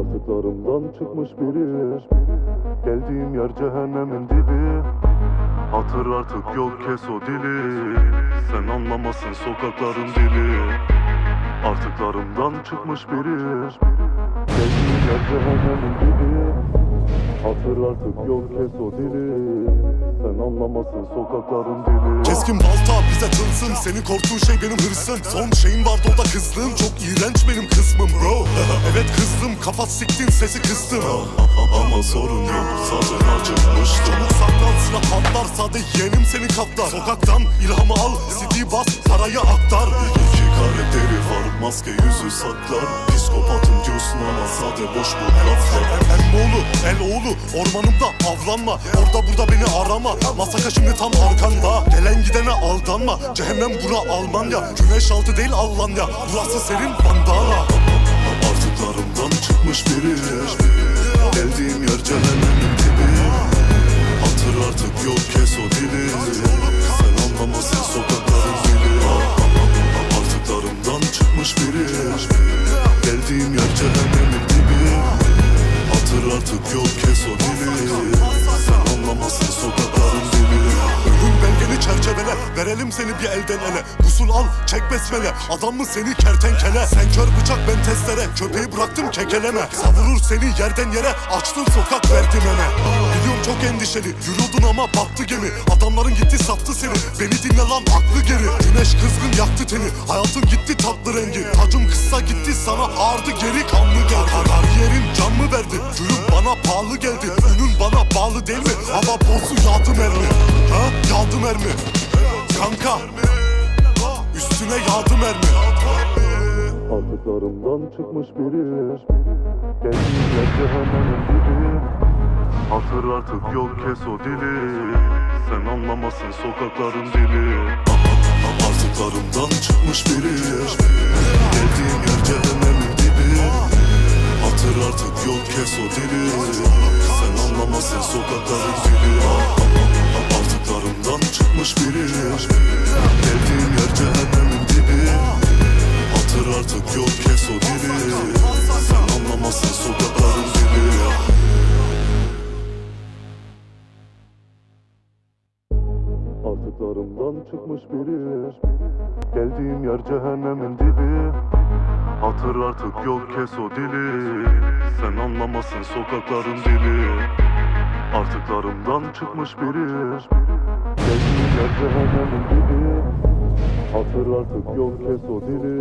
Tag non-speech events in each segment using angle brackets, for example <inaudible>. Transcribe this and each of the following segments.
Artıklarımdan çıkmış biri. Geldiğim yer cehennemin dibi. Hatır artık yok kes o dili. Sen anlamasın sokakların dili. Artıklarımdan çıkmış biri. Geldiğim yer cehennemin dibi. Hatır artık yok kes o dili Sen anlamasın sokakların dili. Keskin balta bize tılsım Senin korktuğun şey benim hırsım. Son şeyim vardı o da kızlığım. Çok iğrenç benim kısmım bro. <laughs> Evet kızdım kafa siktin sesi kıstım. Ama sorun yok zaten acıkmıştım. Çabuk saklan silah patlar Sade yeğenim senin kaplar. Sokaktan ilhamı al CD bas parayı aktar. İki karakteri var maske yüzü saklar. Psikopatım diyorsun ama sade boş bu laflar. El oğlu, el oğlu Ormanımda avlanma. Orada burada beni arama Masaka şimdi tam arkanda. Gelen gidene aldanma. Cehennem bura Almanya Güneş altı değil Almanya. Burası serin bandana. Artıklarımdan çıkmış biri besmele Adam mı seni kertenkele? Sen kör bıçak ben testere. Köpeği bıraktım kekeleme. Savurur seni yerden yere. Açtın sokak verdim ene Biliyorum çok endişeli. Yürüyordun ama battı gemi. Adamların gitti sattı seni. Beni dinle lan aklı geri. Güneş kızgın yaktı teni. Hayatın gitti tatlı rengi. Tacım kısa gitti sana ağırdı geri kanlı geldi. Kariyerin can mı verdi? Gülüm bana pahalı geldi. Önün bana bağlı değil mi? Hava bozu yağdı mermi. Ha? Yağdı mermi. Kanka Üstüne yağdı mermi. Artıklarımdan çıkmış biri. Yer cehennemin dibi. Hatır artık yok kes o dili. Sen anlamasın sokakların dili. Artıklarımdan çıkmış biri. Geldiğim yer cehennemin dibi. Hatır artık yok kes o dili. Sen anlamasın sokakların dili Artıklarımdan çıkmış biri. Geldiğim yer cehennemin dibi. Hatır artık yok kes o dili. Sen anlamasın sokakların dili Artıklarımdan çıkmış biri. Geldiğim yer cehennemin dibi. Hatır artık yok kes o dili. Sen anlamasın sokakların dili Artıklarımdan çıkmış biri Let me, let me, let me, let Hatır artık yok kes o dili.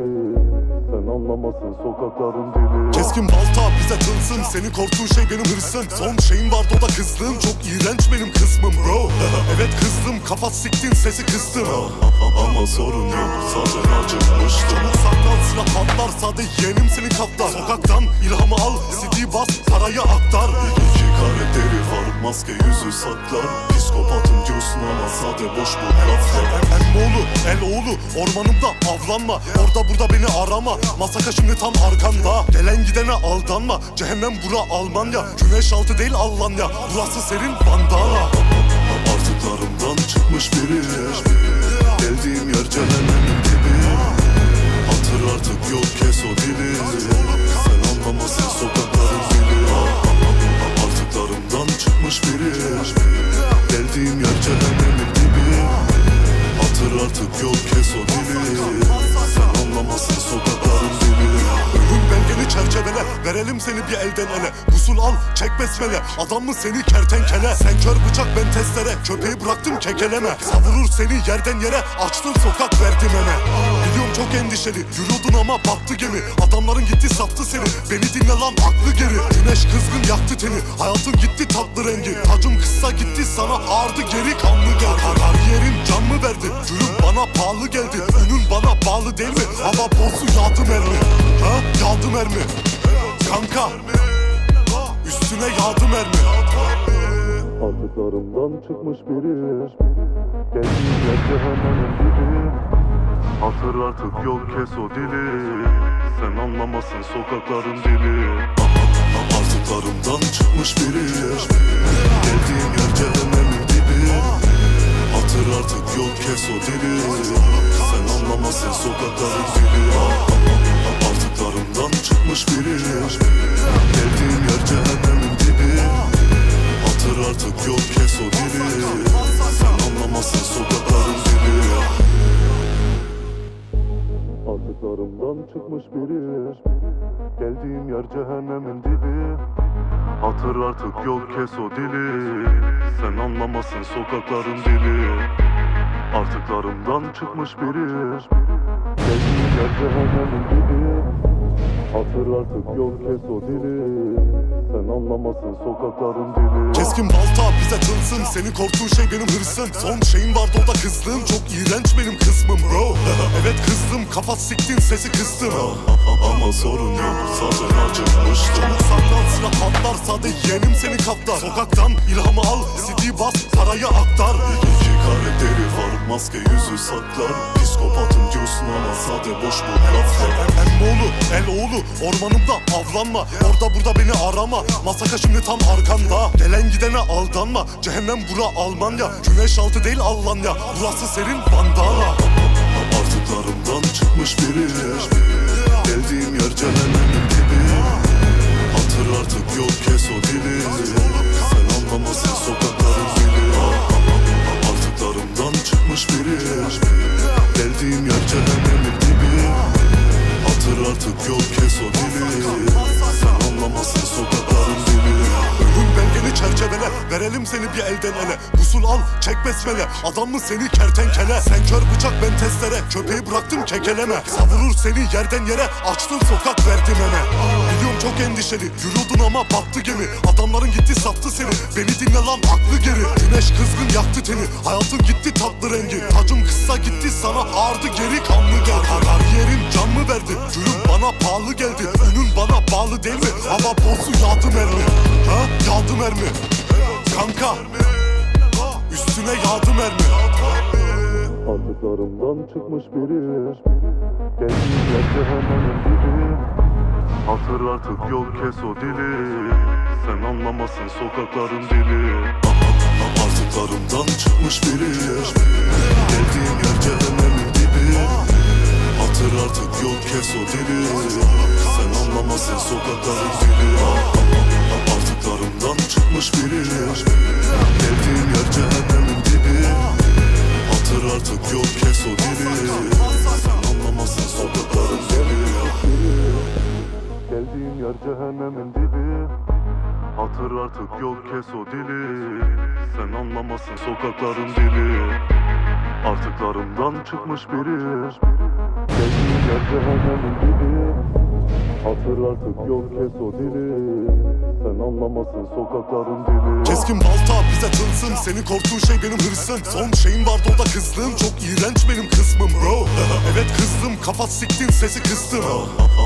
Sen anlamasın sokakların dili. Keskin balta bize tılsım Senin korktuğun şey benim hırsım. Son şeyim vardı o da kızlığım. Çok iğrenç benim kısmım bro. <laughs> Evet kızdım. Kafa siktin sesi kıstım <laughs> Ama sorun yok zaten acıkmıştım. Saklan silah patlar Sade yeğenim senin kaplar. Sokaktan ilhamı al CD bas parayı aktar. İki karakteri var maske yüzü saklar. Psikopatım diyorsun ama sade boş bu laflar. El oğlu, el oğlu Ormanımda avlanma Orada burada beni arama. Masaka şimdi tam arkanda. Gelen gidene aldanma. Cehennem bura Almanya. Güneş altı değil Almanya Burası serin bandana. Artıklarımdan çıkmış biri. Geldiğim yer cehennemin dibi. Hatır artık yok kes o dili Verelim seni bir elden ele. Usul al çek besmele. Adam mı seni kertenkele? Sen kör bıçak ben testere. Köpeği bıraktım kekeleme. Savurur seni yerden yere. Açtın sokak verdim ene Biliyorum çok endişeli. Yürüyordun ama battı gemi. Adamların gitti sattı seni. Beni dinle lan aklı geri. Güneş kızgın yaktı teni. Hayatın gitti tatlı rengi. Tacım kısa gitti sana ağırdı geri kanlı geldi. Kariyerin can mı verdi? Gülüm bana pahalı geldi. Önün bana bağlı değil mi? Hava bozu yağdı mermi. Ha? Yağdı mermi Kanka Üstüne yağdı mermi. Artıklarımdan çıkmış biri. Geldiğim yer cehennemin dibi. Hatır artık yok kes o dili. Sen anlamasın sokakların dili. Artıklarımdan çıkmış biri. Geldiğim yer cehennemin dibi. Hatır artık yok kes o dili. Sen anlamasın sokakların dili Çıkmış biri. Geldiğim yer cehennemin dibi. Hatır artık yok kes o dili. Sen anlamazsın sokakların dili. Artıklarımdan çıkmış biri. Geldiğim yer cehennemin dibi. Hatır artık yol kes o dili. Sen anlamasın sokakların dili. Artıklarımdan çıkmış biri. Geldiğim yer cehennemin dibi Hatır artık yol kes o dili Sen anlamasın sokakların dili. Keskin balta bize tılsım Seni korktuğun şey benim hırsım. Son şeyim vardı o da kızlığım. Çok iğrenç benim kısmım bro. <laughs> Evet kızdım. Kafa siktin sesi kıstım. Ama sorun yok zaten acıkmıştım. Saklan silah patlar Sade yeğenim seni kaptar. Sokaktan ilhamı al CD bas parayı aktar. İki karakteri var maske yüzü saklar. Psikopatım diyorsun ama sade boş bu laflar Emmoğlu el oğlu ormanımda avlanma. Orada burada beni arama. Masaka şimdi tam arkanda. Gelen gidene aldanma. Cehennem bura Almanya Güneş altı değil Almanya Burası serin bandana. Artıklarımdan çıkmış biri. Geldiğim yer cehennemin dibi. Hatır artık yok kes o dili elden ele Usul al çek besmele. Adam mı seni kertenkele? Sen kör bıçak ben testere. Köpeği bıraktım kekeleme. Savurur seni yerden yere. Açtın sokak verdin eme Biliyorum çok endişeli. Yürüyordun ama battı gemi. Adamların gitti sattı seni. Beni dinle lan aklı geri. Güneş kızgın yaktı teni. Hayatın gitti tatlı rengi. Tacım kısa gitti sana ağırdı geri kanlı geldi. Kariyerin can mı verdi? Gülüm bana pahalı geldi. Ünün bana bağlı değil mi? Hava bozu yağdı mermi. Ha? Yağdı mermi Kanka. Üstüne yağdı mermi. Artıklarımdan çıkmış biri. Yer cehennemin dibi. Hatır artık yol kes o dili. Sen anlamasın sokakların dili. Artıklarımdan çıkmış biri. Geldiğim yer cehennemin dibi. Hatır artık yol kes o dili. Sen anlamasın sokakların dili çıkmış biri. Geldiğim yer cehennemin dibi. Hatır artık yol kes o dili. Sen anlamasın sokakların dili Geldiğim yer cehennemin dibi. Hatır artık yol kes o dili. Sen anlamasın sokakların dili. Artıklarımdan çıkmış biri. Geldiğim yer cehennemin dibi. Hatır artık yol kes o dili Sen anlamasın sokakların dili. Keskin balta bize tılsım Seni korktuğun şey benim hırsım. Son şeyim vardı o da kızlığım Çok iğrenç benim kısmım bro. <laughs> Evet kızdım kafa siktin sesi kıstım.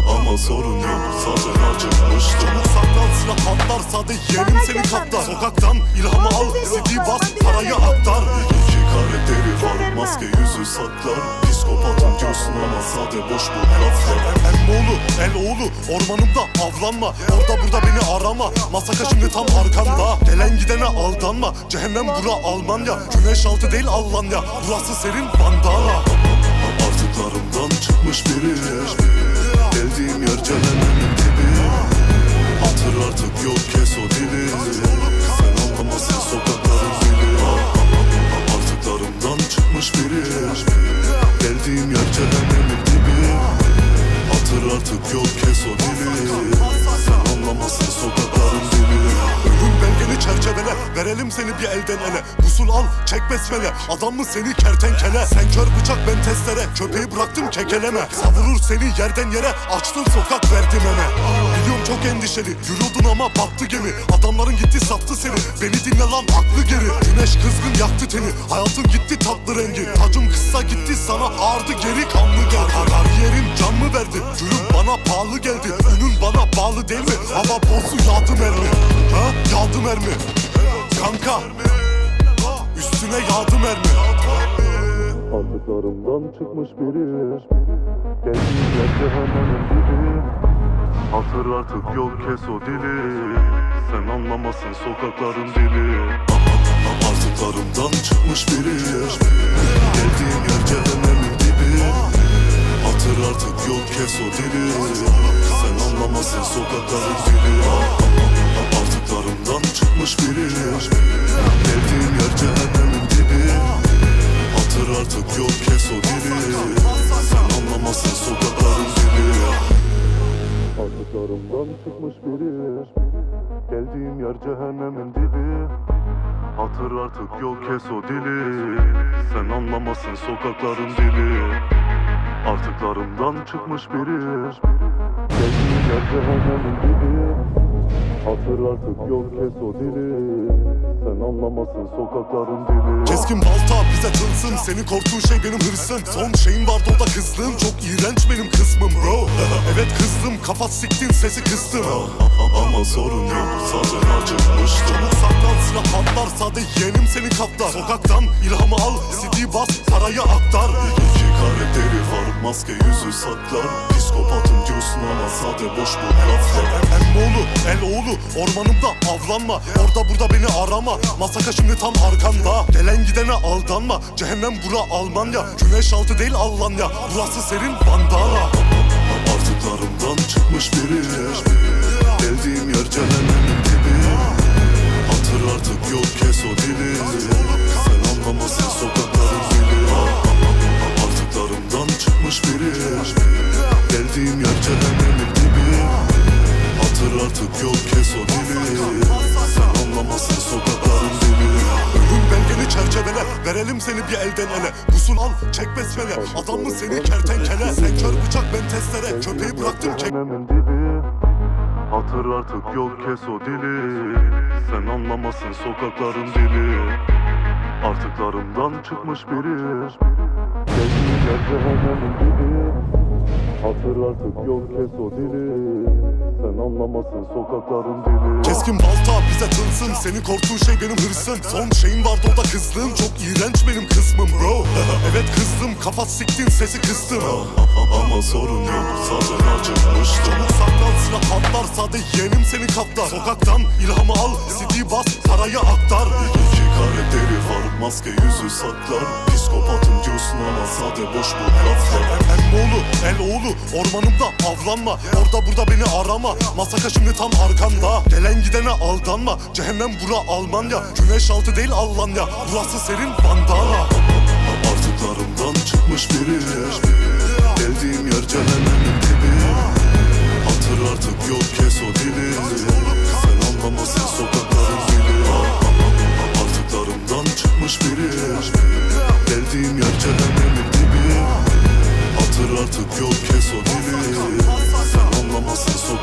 Ama sorun yok zaten acıkmıştım. Saklan silah patlar Sade yeğenim seni kaptar Sokaktan ilhamı al CD bas parayı aktar İki karakteri var maske yüzü saklar Psikopatım diyorsun ama sade boş bu. Laflar Emmoğlu el oğlu ormanımda avlanma Orada burada beni arama. Masaka şimdi tam arkanda. Gelen gidene aldanma. Cehennem bura Almanya. Güneş altı değil Almanya. Burası serin bandana. Artıklarımdan çıkmış biri. Geldiğim yer cehennemin dibi. Hatır artık yok kes o dili. Sen bir elden ele Usul al çek besmele. Adam mı seni kertenkele? Sen kör bıçak ben testere. Köpeği bıraktım kekeleme. Savurur seni yerden yere Açtın sokak verdin eme Biliyorum çok endişeli Yürüyordun ama battı gemi. Adamların gitti sattı seni. Beni dinle lan aklı geri. Güneş kızgın yaktı teni. Hayatın gitti tatlı rengi. Tacım kısa gitti sana ağırdı geri kanlı geldi. Kariyerin can mı verdi? Gülüm bana pahalı geldi. Ünün bana bağlı değil mi? Hava bozu yağdı mermi. Ha? Yağdı mermi Kanka. Üstüne yağdı mermi. Artıklarımdan çıkmış biri. Geldiğim yer cehennemin dibi. Hatır artık yol kes o dili. Sen anlamasın sokakların dili. Artıklarımdan çıkmış biri. Geldiğim yer cehennemin dibi. Hatır artık yol kes o dili. Sen anlamazsın sokakların dili anlamasın sokakların dili Artıklarımdan çıkmış biri. Geldiğim yer cehennemin dibi Hatır artık yol kes o dili Sen anlamasın sokakların dili. Keskin balta bize tılsım Senin korktuğun şey benim hırsım. Son şeyin vardı o da kızlığım. Çok iğrenç benim kısmım bro. <laughs> Evet kızdım. Kafa siktin sesi kıstım. <laughs> Ama sorun yok zaten acıkmıştım. Çabuk saklan silah patlar Sade yeğenim senin kaptar Sokaktan ilhamı al CD bas parayı aktar. İki karakteri var maske yüzü saklar. Psikopatım diyorsun ama sade boş bu laflar Emmoğlu el oğlu? Ormanımda avlanma. Orada burada beni arama. Masaka şimdi tam arkanda. Gelen gidene aldanma. Cehennem bura Almanya. Güneş altı değil Almanya. Burası serin bandana. Artıklarımdan çıkmış biri. Geldiğim yer cehennemin dibi. Hatır artık yol kes o dili. Sen anlamasın sokakların çıkmış biri. Geldiğim yer cehennemin dibi. Hatır artık yol kes o dili. Sen anlamasın sokakların dili. Ölüm belgeni çerçevele Verelim seni bir elden ele. Usul al çek besmele. Adam mı seni kertenkele? Sen kör bıçak ben testere. Köpeği bıraktım kek Hatır artık yol kes o dili. Sen anlamasın sokakların dili. Artıklarımdan çıkmış biri Keskin balta bize tılsım Senin korktuğun şey benim hırsım. Son şeyin vardı o da kızlığım. Çok iğrenç benim kısmım bro. <laughs> Evet kızdım. Kafa siktin sesi kıstım. Ama sorun yok zaten acıkmıştım saklan silah patlar. Sade yeğenim senin kaplar. Sokaktan ilhamı al CD bas parayı aktar. İki karakteri var maske yüzü saklar Psikopatım diyorsun ama sade boş bu laflar Emmoğlu el oğlu? Ormanımda avlanma. Orada burada beni arama. Masaka şimdi tam arkanda. Gelen gidene aldanma. Cehennem bura Almanya Güneş altı değil Almanya Burası serin bandana. Artıklarımdan çıkmış biri. Geldiğim yer cehennemin dibi. Hatır artık yol kes o dili. Sen anlamasın sokakların dili Artıklarımdan çıkmış biri Geldiğim yer cehennemin dibi. Hatır artık yol kes o dili. Sen dili Ölüm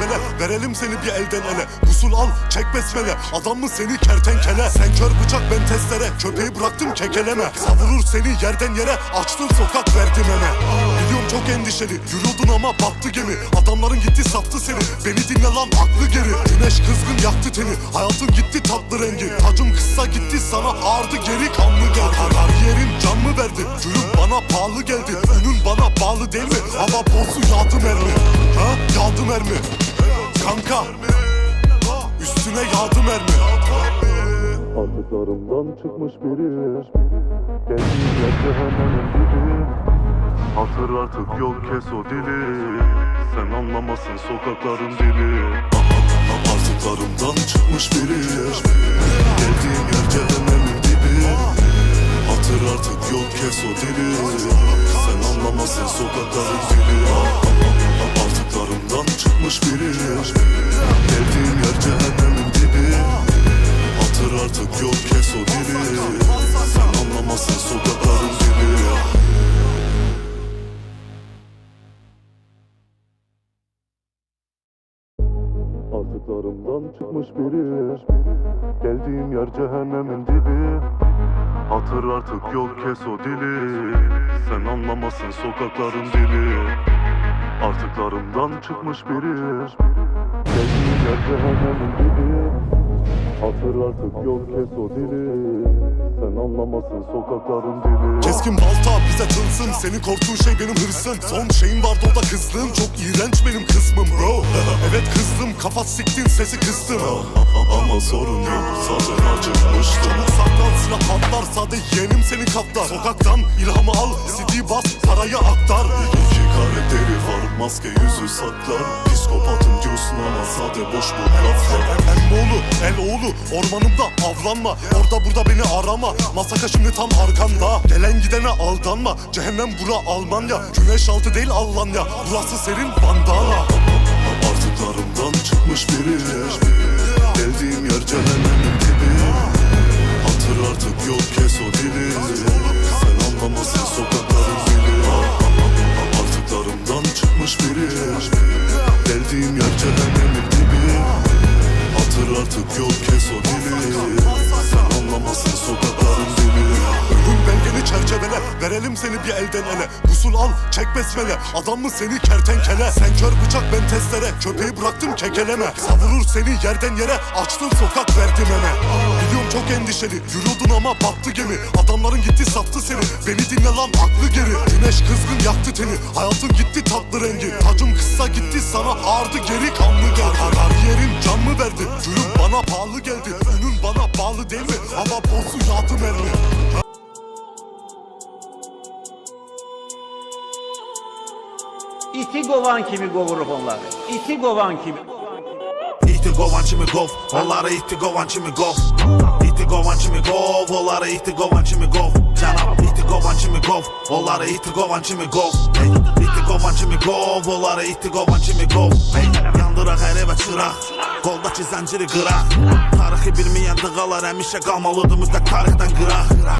çerçevele Verelim seni bir elden ele. Usul al çek besmele Adam mı seni kertenkele? Sen kör bıçak ben testere. Köpeği bıraktım kekeleme. Savurur seni yerden yere. Açtın sokak verdim eme Biliyorum çok endişeli. Yürüyordun ama battı gemi. Adamların gitti sattı seni. Beni dinle lan aklı geri. Güneş kızgın yaktı teni. Hayatın gitti tatlı rengi. Tacım kısa gitti sana ağırdı geri kanlı geldi. Kariyerin can mı verdi? Gülüm bana pahalı geldi. Ünün bana bağlı değil mi? Hava bozu yağdı mermi. Ha? Yağdı mermi Kanka. Üstüne yağdı mermi. Artıklarımdan çıkmış biri. Yer cehennemin dibi. Hatır artık yol kes o dili. Sen anlamasın sokakların dili. Artıklarımdan çıkmış biri. Geldiğim yer cehennemin dibi. Hatır artık yol kes o dili. Sen anlamasın sokakların dili Artıklarımdan çıkmış biri. Geldiğim yer cehennemin dibi. Hatır artık yol kes o dili. Sen anlamasın sokakların dili Artıklarımdan çıkmış biri. Geldiğim yer cehennemin dibi. Hatır artık yol kes o dili. Sen anlamasın sokakların dili Artıklarımdan çıkmış biri Yer cehennemin yol kes o dili Sen anlamazsın sokakların dili Keskin balta bize tılsım Senin korktuğun şey benim hırsım. Son şeyin vardı o da kızlığım. Çok iğrenç benim kısmım bro. <laughs> Evet kızdım. Kafa siktin sesi kıstım. Ama sorun yok zaten acıkmıştım. Çabuk saklan silah patlar Sade yeğenim senin kaptar. Sokaktan ilhamı al CD bas parayı aktar. İki karakteri var maske yüzü saklar. Psikopatım diyorsun ama sade boş bu. Laflar Emmoğlu, el oğlu ormanımda avlanma. Orada burada beni arama. Masaka şimdi tam arkanda. Gelen gidene aldanma. Cehennem bura Almanya. Güneş altı değil Almanya. Burası senin bandana. Artıklarımdan çıkmış biri. Geldiğim yer cehennemin dibi. Hatır artık yok kes o dili. Sen anlamazsın sokakların dili. Artıklarımdan çıkmış biri Geldiğim yer cehennemin dibi. Hatır artık yok kes o dili Verelim seni bir elden ele. Usul al çek besmele Adam mı seni kertenkele? Sen kör bıçak ben testere. Köpeği bıraktım kekeleme. Savurur seni yerden yere. Açtın sokak verdim eme Biliyorum çok endişeli. Yürüyordun ama battı gemi. Adamların gitti sattı seni. Beni dinle lan aklı geri. Güneş kızgın yaktı teni. Hayatın gitti tatlı rengi. Tacım kısa gitti sana ağrıdı geri kanlı geldi. Kariyerin can mı verdi? Gülüm bana pahalı geldi. Ünün bana bağlı değil mi? Ama bozu yağdı mermi İti kovan kimi kovurur onları. İti kovan kimi. İti kovan kimi gov, onları iti kovan kimi gov İti kovan kimi gov, onları iti kovan kimi gov Canap iti kovan kimi gov, onları iti kovan kimi Hey, İti kovan kimi gov, onları iti kovan kimi Hey, Yandıraq hər evə çıraq, qoldakı zənciri qıraq Tarixi bilməyən dığalar həmişə qalmalıdır mütləq tarixdən qıraq